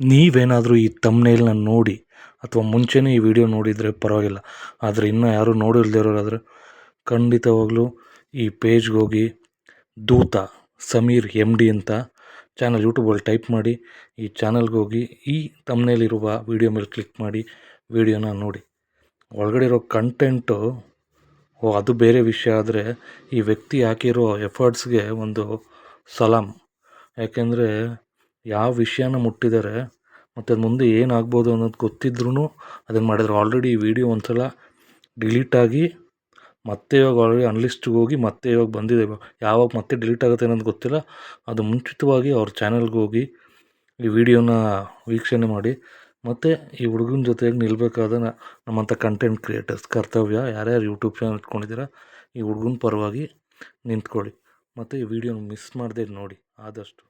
ನೀವೇನಾದರೂ ಈ ತಮ್ನೇಲ್ನ ನೋಡಿ ಅಥವಾ ಮುಂಚೆನೇ ಈ ವಿಡಿಯೋ ನೋಡಿದರೆ ಪರವಾಗಿಲ್ಲ. ಆದರೆ ಇನ್ನೂ ಯಾರೂ ನೋಡಿಲ್ದಿರೋರಾದರೆ ಖಂಡಿತವಾಗ್ಲೂ ಈ ಪೇಜ್ಗೆ ಹೋಗಿ ದೂತ ಸಮೀರ್ ಎಂ ಡಿ ಅಂತ ಚಾನಲ್ ಯೂಟ್ಯೂಬಲ್ಲಿ ಟೈಪ್ ಮಾಡಿ ಈ ಚಾನಲ್ಗೆ ಹೋಗಿ ಈ ತಮ್ನೇಲಿರುವ ವಿಡಿಯೋ ಮೇಲೆ ಕ್ಲಿಕ್ ಮಾಡಿ ವಿಡಿಯೋನ ನೋಡಿ. ಒಳಗಡೆ ಇರೋ ಕಂಟೆಂಟು ಓ, ಅದು ಬೇರೆ ವಿಷಯ, ಆದರೆ ಈ ವ್ಯಕ್ತಿ ಹಾಕಿರೋ ಎಫರ್ಟ್ಸ್ಗೆ ಒಂದು ಸಲಾಮ್ ಯಾಕೆಂದರೆ ಯಾವ ವಿಷಯನ ಮುಟ್ಟಿದ್ದಾರೆ ಮತ್ತು ಅದು ಮುಂದೆ ಏನಾಗ್ಬೋದು ಅನ್ನೋದು ಗೊತ್ತಿದ್ರೂ ಅದನ್ನು ಮಾಡಿದ್ರು ಆಲ್ರೆಡಿ ಈ ವಿಡಿಯೋ ಒಂದು ಸಲ ಡಿಲೀಟ್ ಆಗಿ ಮತ್ತೆ ಇವಾಗ ಆಲ್ರೆಡಿ ಅನ್ಲಿಸ್ಟ್ಗೆ ಹೋಗಿ ಮತ್ತೆ ಇವಾಗ ಬಂದಿದೆ. ಯಾವಾಗ ಮತ್ತೆ ಡಿಲೀಟ್ ಆಗುತ್ತೆ ಅನ್ನೋದು ಗೊತ್ತಿಲ್ಲ. ಅದು ಮುಂಚಿತವಾಗಿ ಅವ್ರ ಚಾನಲ್ಗೆ ಹೋಗಿ ಈ ವಿಡಿಯೋನ ವೀಕ್ಷಣೆ ಮಾಡಿ ಮತ್ತು ಈ ಹುಡುಗನ ಜೊತೆಗೆ ನಿಲ್ಲಬೇಕಾದ ನಮ್ಮಂಥ ಕಂಟೆಂಟ್ ಕ್ರಿಯೇಟರ್ಸ್ ಕರ್ತವ್ಯ, ಯಾರ್ಯಾರು ಯೂಟ್ಯೂಬ್ ಚಾನಲ್ ಇಟ್ಕೊಂಡಿದ್ದೀರಾ, ಈ ಹುಡುಗನ ಪರವಾಗಿ ನಿಂತ್ಕೊಳ್ಳಿ. ಮತ್ತು ಈ ವಿಡಿಯೋನ ಮಿಸ್ ಮಾಡದೆ ನೋಡಿ, ಆದಷ್ಟು.